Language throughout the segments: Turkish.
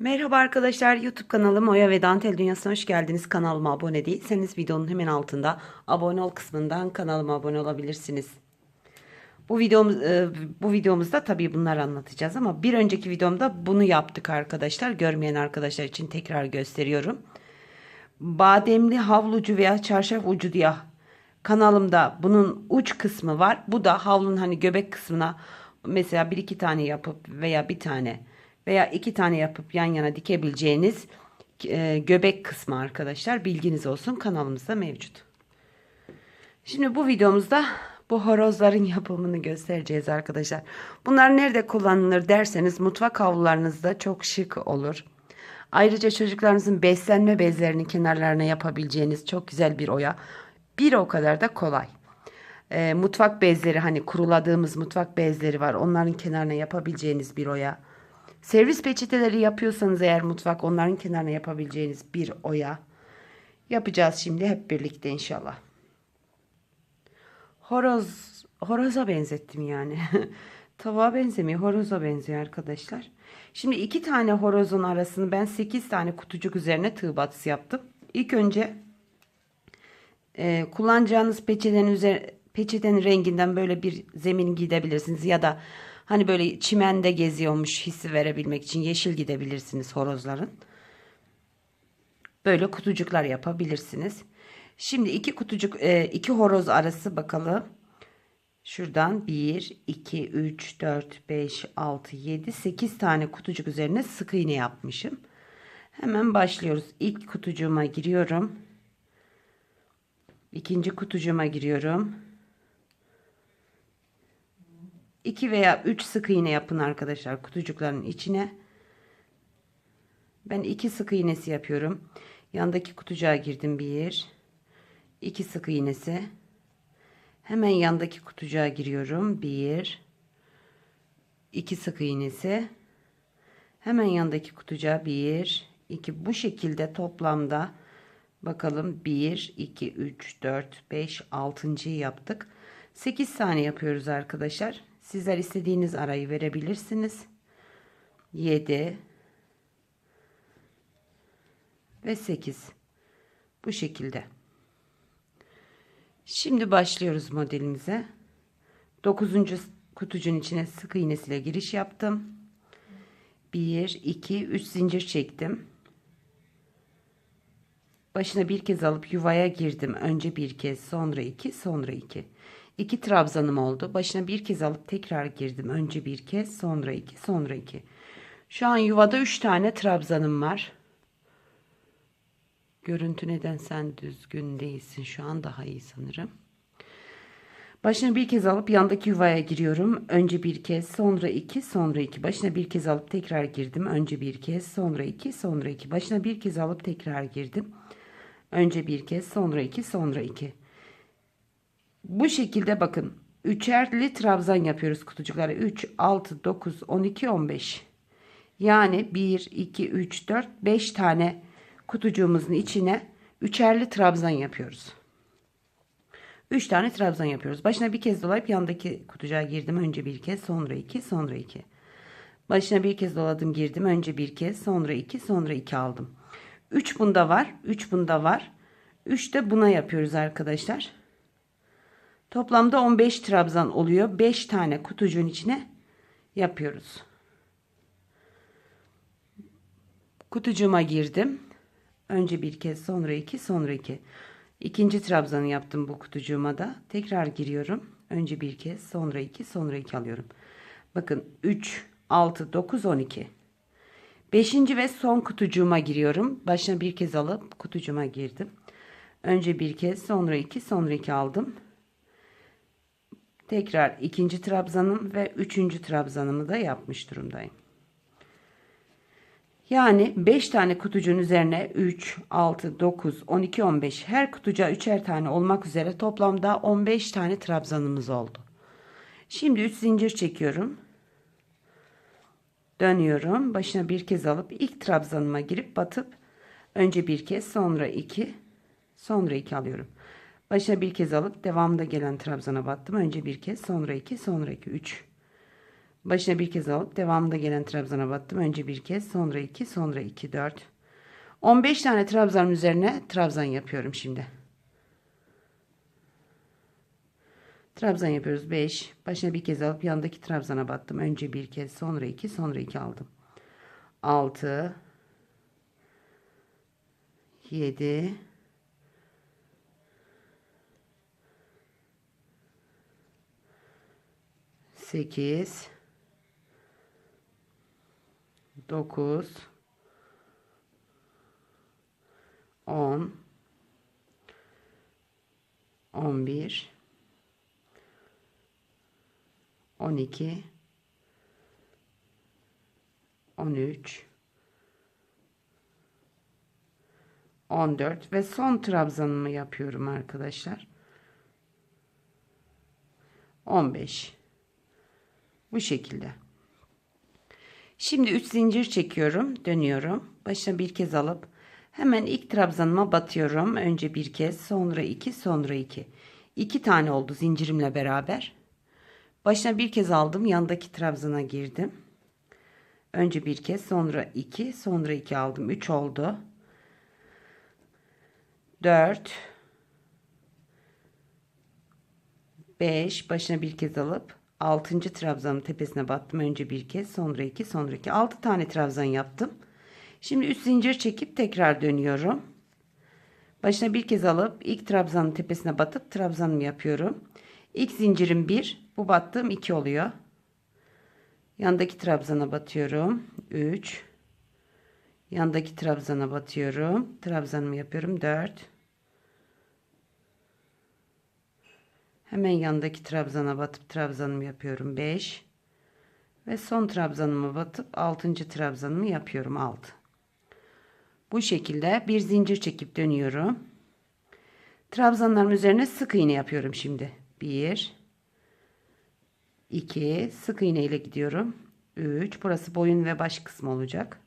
Merhaba arkadaşlar YouTube kanalım Oya ve Dantel Dünyası'na hoş geldiniz. Kanalıma abone değilseniz videonun hemen altında abone ol kısmından kanalıma abone olabilirsiniz. Bu videomuz e, bu videomuzda tabii bunları anlatacağız ama bir önceki videomda bunu yaptık arkadaşlar. Görmeyen arkadaşlar için tekrar gösteriyorum. Bademli havlucu veya çarşaf ucu diye kanalımda bunun uç kısmı var. Bu da havlunun hani göbek kısmına mesela bir iki tane yapıp veya bir tane veya iki tane yapıp yan yana dikebileceğiniz e, göbek kısmı arkadaşlar. Bilginiz olsun kanalımızda mevcut. Şimdi bu videomuzda bu horozların yapımını göstereceğiz arkadaşlar. Bunlar nerede kullanılır derseniz mutfak havlularınızda çok şık olur. Ayrıca çocuklarınızın beslenme bezlerinin kenarlarına yapabileceğiniz çok güzel bir oya. Bir o kadar da kolay. E, mutfak bezleri hani kuruladığımız mutfak bezleri var. Onların kenarına yapabileceğiniz bir oya. Servis peçeteleri yapıyorsanız eğer mutfak onların kenarına yapabileceğiniz bir oya. Yapacağız şimdi hep birlikte inşallah. Horoz, horoza benzettim yani. Tavuğa benzemiyor, horoza benziyor arkadaşlar. Şimdi iki tane horozun arasını ben 8 tane kutucuk üzerine tığ batısı yaptım. İlk önce e, kullanacağınız peçetenin üzeri, peçetenin renginden böyle bir zemin gidebilirsiniz ya da hani böyle çimende geziyormuş hissi verebilmek için yeşil gidebilirsiniz horozların. Böyle kutucuklar yapabilirsiniz. Şimdi iki kutucuk e, iki horoz arası bakalım. Şuradan 1, 2, 3, 4, 5, 6, 7, 8 tane kutucuk üzerine sık iğne yapmışım. Hemen başlıyoruz. İlk kutucuğuma giriyorum. İkinci kutucuğuma giriyorum. 2 veya 3 sık iğne yapın arkadaşlar kutucukların içine. Ben 2 sık iğnesi yapıyorum. Yandaki kutucuğa girdim 1 2 sık iğnesi. Hemen yandaki kutucuğa giriyorum. 1 2 sık iğnesi. Hemen yandaki kutucuğa 1 2 bu şekilde toplamda bakalım 1 2 3 4 5 6. yaptık. 8 tane yapıyoruz arkadaşlar. Sizler istediğiniz arayı verebilirsiniz. 7 ve 8 bu şekilde. Şimdi başlıyoruz modelimize. 9. kutucuğun içine sık iğnesiyle giriş yaptım. 1 2 3 zincir çektim. Başına bir kez alıp yuvaya girdim. Önce bir kez, sonra iki, sonra iki. İki trabzanım oldu. Başına bir kez alıp tekrar girdim. Önce bir kez, sonra iki, sonra iki. Şu an yuvada üç tane trabzanım var. Görüntü neden sen düzgün değilsin. Şu an daha iyi sanırım. Başına bir kez alıp yandaki yuvaya giriyorum. Önce bir kez, sonra iki, sonra iki. Başına bir kez alıp tekrar girdim. Önce bir kez, sonra iki, sonra iki. Başına bir kez alıp tekrar girdim. Önce bir kez, sonra iki, sonra iki. Bu şekilde bakın. Üçerli trabzan yapıyoruz kutucuklara. 3, 6, 9, 12, 15. Yani 1, 2, 3, 4, 5 tane kutucuğumuzun içine üçerli trabzan yapıyoruz. 3 tane trabzan yapıyoruz. Başına bir kez dolayıp yandaki kutucuğa girdim. Önce bir kez, sonra iki, sonra iki. Başına bir kez doladım, girdim. Önce bir kez, sonra iki, sonra iki aldım. 3 bunda var, 3 bunda var. 3 de buna yapıyoruz arkadaşlar. Toplamda 15 trabzan oluyor. 5 tane kutucuğun içine yapıyoruz. Kutucuğuma girdim. Önce bir kez, sonra iki, sonra iki. İkinci trabzanı yaptım bu kutucuğuma da. Tekrar giriyorum. Önce bir kez, sonra iki, sonra iki alıyorum. Bakın 3, 6, 9, 12. Beşinci ve son kutucuğuma giriyorum. Başına bir kez alıp kutucuğuma girdim. Önce bir kez, sonra iki, sonra iki aldım. Tekrar ikinci trabzanım ve üçüncü trabzanımı da yapmış durumdayım. Yani 5 tane kutucuğun üzerine 3, 6, 9, 12, 15 her kutucuğa 3'er tane olmak üzere toplamda 15 tane trabzanımız oldu. Şimdi 3 zincir çekiyorum. Dönüyorum. Başına bir kez alıp ilk trabzanıma girip batıp önce bir kez sonra 2 sonra 2 alıyorum. Başına bir kez alıp devamında gelen trabzana battım. Önce bir kez sonra 2 sonra 2 3. Başına bir kez alıp devamında gelen trabzana battım. Önce bir kez, sonra iki, sonra iki, dört. 15 tane trabzanın üzerine trabzan yapıyorum şimdi. Trabzan yapıyoruz 5. Başına bir kez alıp yandaki trabzana battım. Önce bir kez, sonra iki, sonra iki aldım. 6 7 8 9 10 11 12 13 14 ve son trabzanımı yapıyorum arkadaşlar. 15 bu şekilde. Şimdi 3 zincir çekiyorum, dönüyorum. Başına bir kez alıp hemen ilk trabzanıma batıyorum. Önce bir kez, sonra iki, sonra iki. İki tane oldu zincirimle beraber. Başına bir kez aldım, yandaki trabzana girdim. Önce bir kez, sonra iki, sonra iki aldım. Üç oldu. Dört. Beş. Başına bir kez alıp 6. trabzanın tepesine battım. Önce bir kez, sonra iki, sonra iki. 6 tane trabzan yaptım. Şimdi 3 zincir çekip tekrar dönüyorum. Başına bir kez alıp ilk trabzanın tepesine batıp trabzanımı yapıyorum. İlk zincirim 1, bu battığım 2 oluyor. Yandaki trabzana batıyorum. 3. Yandaki trabzana batıyorum. Trabzanımı yapıyorum. 4. Hemen yandaki trabzana batıp trabzanımı yapıyorum 5. Ve son trabzanımı batıp 6. trabzanımı yapıyorum 6. Bu şekilde bir zincir çekip dönüyorum. Trabzanların üzerine sık iğne yapıyorum şimdi. 1 2 sık iğne ile gidiyorum. 3 burası boyun ve baş kısmı olacak.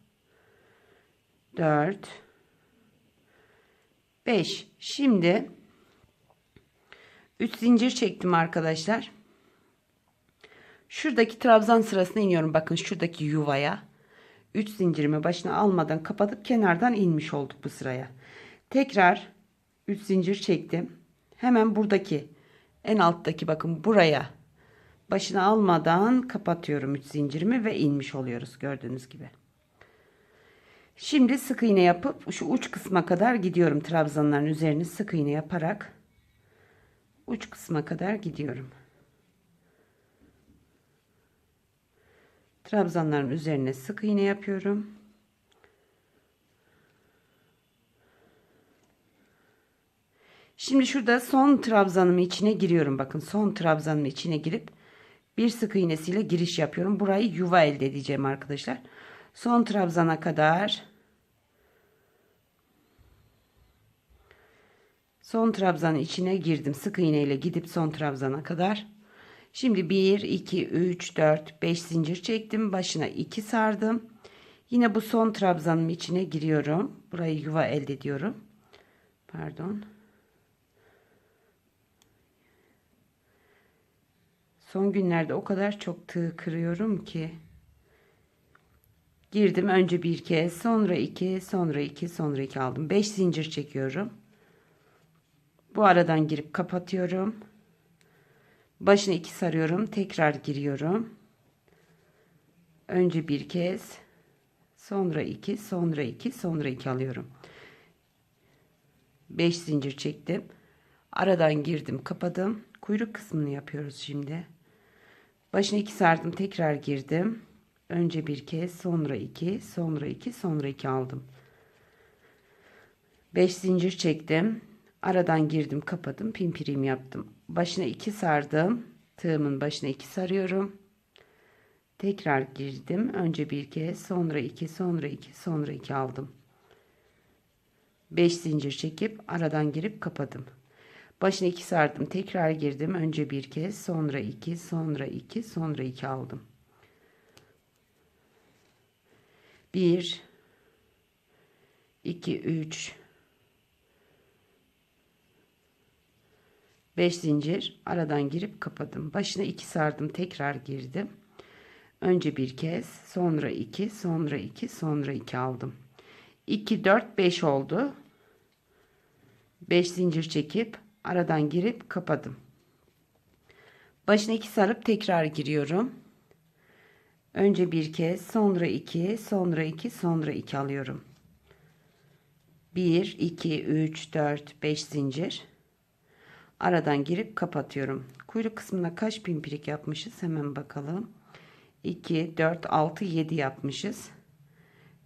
4 5 şimdi 3 zincir çektim arkadaşlar. Şuradaki trabzan sırasına iniyorum. Bakın şuradaki yuvaya. 3 zincirimi başına almadan kapatıp kenardan inmiş olduk bu sıraya. Tekrar 3 zincir çektim. Hemen buradaki en alttaki bakın buraya başına almadan kapatıyorum 3 zincirimi ve inmiş oluyoruz gördüğünüz gibi. Şimdi sık iğne yapıp şu uç kısma kadar gidiyorum trabzanların üzerini sık iğne yaparak uç kısma kadar gidiyorum. Trabzanların üzerine sık iğne yapıyorum. Şimdi şurada son trabzanımı içine giriyorum. Bakın son trabzanımı içine girip bir sık iğnesiyle giriş yapıyorum. Burayı yuva elde edeceğim arkadaşlar. Son trabzana kadar Son trabzanın içine girdim. Sık iğne ile gidip son trabzana kadar. Şimdi 1, 2, 3, 4, 5 zincir çektim. Başına 2 sardım. Yine bu son trabzanın içine giriyorum. Burayı yuva elde ediyorum. Pardon. Son günlerde o kadar çok tığ kırıyorum ki. Girdim önce bir kez, sonra iki, sonra iki, sonra iki aldım. 5 zincir çekiyorum. Bu aradan girip kapatıyorum. Başına iki sarıyorum. Tekrar giriyorum. Önce bir kez. Sonra iki. Sonra iki. Sonra iki alıyorum. Beş zincir çektim. Aradan girdim. Kapadım. Kuyruk kısmını yapıyoruz şimdi. Başına iki sardım. Tekrar girdim. Önce bir kez. Sonra iki. Sonra iki. Sonra iki aldım. Beş zincir çektim. Aradan girdim kapadım pimpirim yaptım. Başına iki sardım. Tığımın başına iki sarıyorum. Tekrar girdim. Önce bir kez sonra iki sonra iki sonra iki aldım. Beş zincir çekip aradan girip kapadım. Başına iki sardım. Tekrar girdim. Önce bir kez sonra iki sonra iki sonra iki aldım. Bir, iki, üç, 5 zincir aradan girip kapadım. Başına 2 sardım tekrar girdim. Önce bir kez, sonra iki, sonra iki, sonra iki aldım. 2, 4, 5 oldu. 5 zincir çekip aradan girip kapadım. Başına 2 sarıp tekrar giriyorum. Önce bir kez, sonra 2, sonra 2, sonra 2 alıyorum. 1, 2, 3, 4, 5 zincir. Aradan girip kapatıyorum. Kuyruk kısmına kaç pimpirik yapmışız? Hemen bakalım. 2, 4, 6, 7 yapmışız.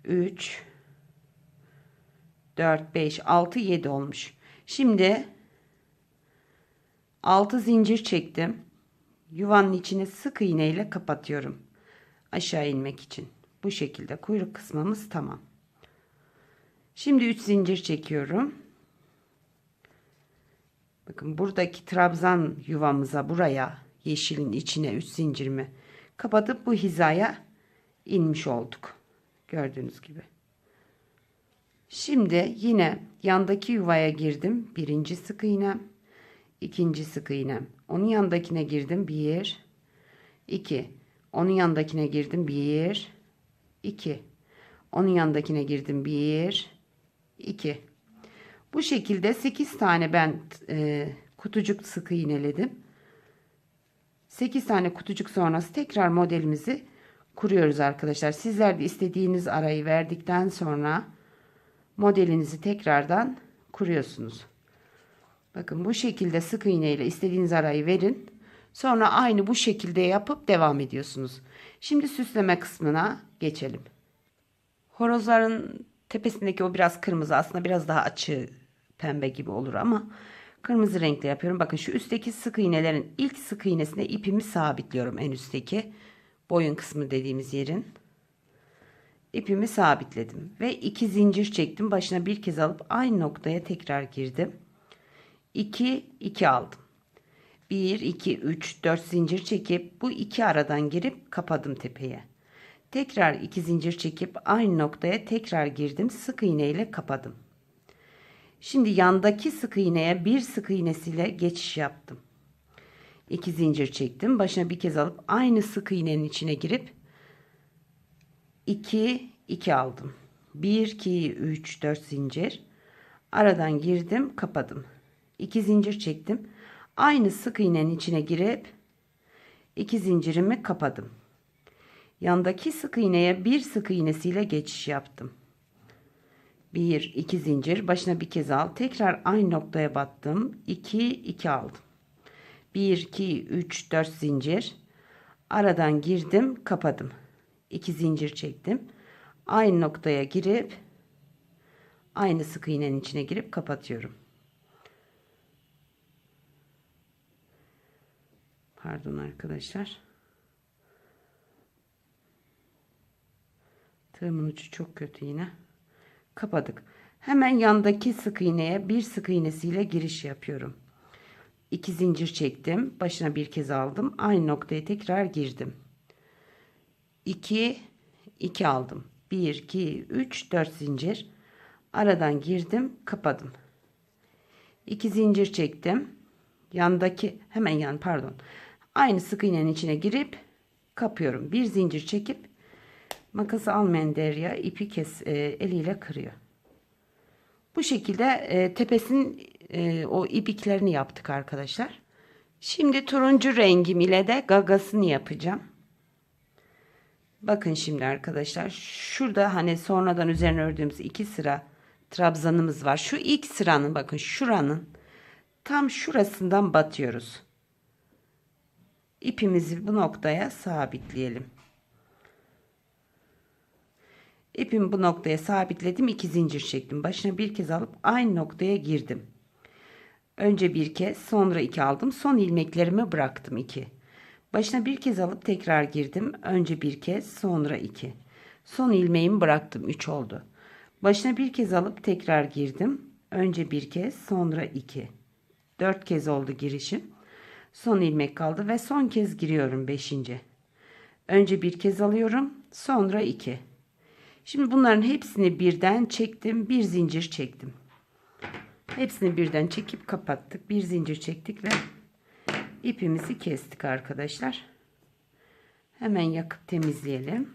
3, 4, 5, 6, 7 olmuş. Şimdi 6 zincir çektim. Yuvanın içine sık iğne ile kapatıyorum. Aşağı inmek için. Bu şekilde kuyruk kısmımız tamam. Şimdi 3 zincir çekiyorum. Bakın buradaki trabzan yuvamıza buraya yeşilin içine 3 zincirimi kapatıp bu hizaya inmiş olduk. Gördüğünüz gibi. Şimdi yine yandaki yuvaya girdim. Birinci sık iğnem. ikinci sık iğnem. Onun yandakine girdim. Bir. iki. Onun yandakine girdim. Bir. iki. Onun yandakine girdim. Bir. iki. Bu şekilde 8 tane ben e, kutucuk sık iğneledim. 8 tane kutucuk sonrası tekrar modelimizi kuruyoruz arkadaşlar. Sizler de istediğiniz arayı verdikten sonra modelinizi tekrardan kuruyorsunuz. Bakın bu şekilde sık iğne ile istediğiniz arayı verin. Sonra aynı bu şekilde yapıp devam ediyorsunuz. Şimdi süsleme kısmına geçelim. Horozların tepesindeki o biraz kırmızı aslında biraz daha açı pembe gibi olur ama kırmızı renkle yapıyorum. Bakın şu üstteki sık iğnelerin ilk sık iğnesine ipimi sabitliyorum en üstteki boyun kısmı dediğimiz yerin. İpimi sabitledim ve iki zincir çektim. Başına bir kez alıp aynı noktaya tekrar girdim. 2 2 aldım. 1 2 3 4 zincir çekip bu iki aradan girip kapadım tepeye tekrar iki zincir çekip aynı noktaya tekrar girdim sık iğne ile kapadım şimdi yandaki sık iğneye bir sık iğnesiyle geçiş yaptım 2 zincir çektim başına bir kez alıp aynı sık iğnenin içine girip 2 2 aldım. 1 2 3 4 zincir. Aradan girdim, kapadım. 2 zincir çektim. Aynı sık iğnenin içine girip 2 zincirimi kapadım. Yandaki sık iğneye bir sık iğnesiyle geçiş yaptım. 1 2 zincir başına bir kez al. Tekrar aynı noktaya battım. 2 2 aldım. 1 2 3 4 zincir. Aradan girdim, kapadım. 2 zincir çektim. Aynı noktaya girip aynı sık iğnenin içine girip kapatıyorum. Pardon arkadaşlar. Tığımın ucu çok kötü yine. Kapadık. Hemen yandaki sık iğneye bir sık iğnesiyle giriş yapıyorum. 2 zincir çektim. Başına bir kez aldım. Aynı noktaya tekrar girdim. 2 2 aldım. 1 2 3 4 zincir. Aradan girdim, kapadım. 2 zincir çektim. Yandaki hemen yan pardon. Aynı sık iğnenin içine girip kapıyorum. Bir zincir çekip makası almayan derya ipi kes e, eliyle kırıyor. Bu şekilde e, tepesinin e, o ipiklerini yaptık arkadaşlar. Şimdi turuncu rengim ile de gagasını yapacağım. Bakın şimdi arkadaşlar şurada hani sonradan üzerine ördüğümüz iki sıra trabzanımız var. Şu ilk sıranın bakın şuranın tam şurasından batıyoruz. İpimizi bu noktaya sabitleyelim. İpimi bu noktaya sabitledim. iki zincir çektim. Başına bir kez alıp aynı noktaya girdim. Önce bir kez sonra iki aldım. Son ilmeklerimi bıraktım iki. Başına bir kez alıp tekrar girdim. Önce bir kez sonra iki. Son ilmeğimi bıraktım. Üç oldu. Başına bir kez alıp tekrar girdim. Önce bir kez sonra iki. Dört kez oldu girişim. Son ilmek kaldı ve son kez giriyorum beşinci. Önce bir kez alıyorum. Sonra iki. Şimdi bunların hepsini birden çektim. Bir zincir çektim. Hepsini birden çekip kapattık. Bir zincir çektik ve ipimizi kestik arkadaşlar. Hemen yakıp temizleyelim.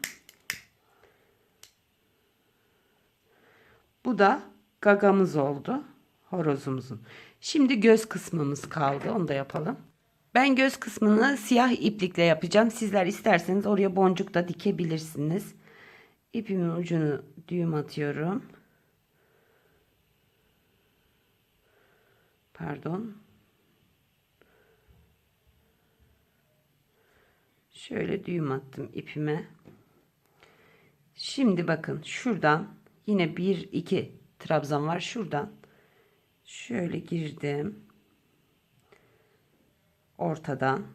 Bu da gagamız oldu. Horozumuzun. Şimdi göz kısmımız kaldı. Onu da yapalım. Ben göz kısmını siyah iplikle yapacağım. Sizler isterseniz oraya boncuk da dikebilirsiniz. İpimin ucunu düğüm atıyorum. Pardon. Şöyle düğüm attım ipime. Şimdi bakın şuradan yine bir iki trabzan var şuradan. Şöyle girdim. Ortadan.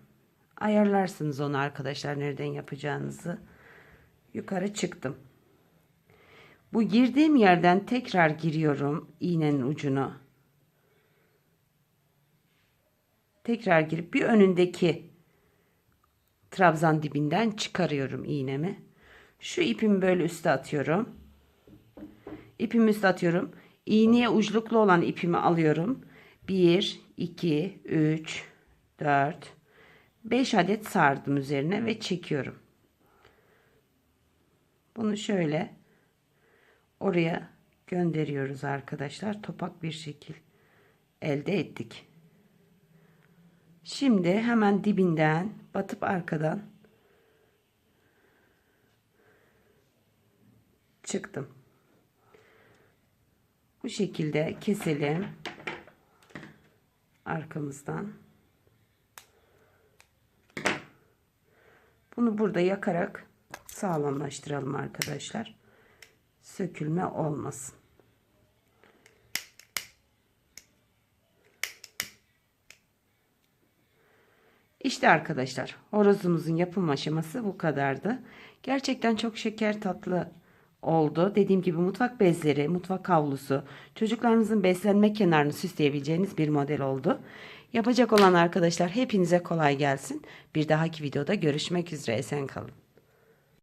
Ayarlarsınız onu arkadaşlar nereden yapacağınızı. Yukarı çıktım. Bu girdiğim yerden tekrar giriyorum iğnenin ucunu. Tekrar girip bir önündeki trabzan dibinden çıkarıyorum iğnemi. Şu ipimi böyle üste atıyorum. İpimi üste atıyorum. İğneye uçluklu olan ipimi alıyorum. 1, 2, 3, 4, 5 adet sardım üzerine ve çekiyorum. Bunu şöyle oraya gönderiyoruz arkadaşlar. Topak bir şekil elde ettik. Şimdi hemen dibinden batıp arkadan çıktım. Bu şekilde keselim arkamızdan. Bunu burada yakarak sağlamlaştıralım arkadaşlar. Sökülme olmasın. İşte arkadaşlar horozumuzun yapım aşaması bu kadardı. Gerçekten çok şeker tatlı oldu. Dediğim gibi mutfak bezleri, mutfak havlusu, çocuklarınızın beslenme kenarını süsleyebileceğiniz bir model oldu. Yapacak olan arkadaşlar hepinize kolay gelsin. Bir dahaki videoda görüşmek üzere esen kalın.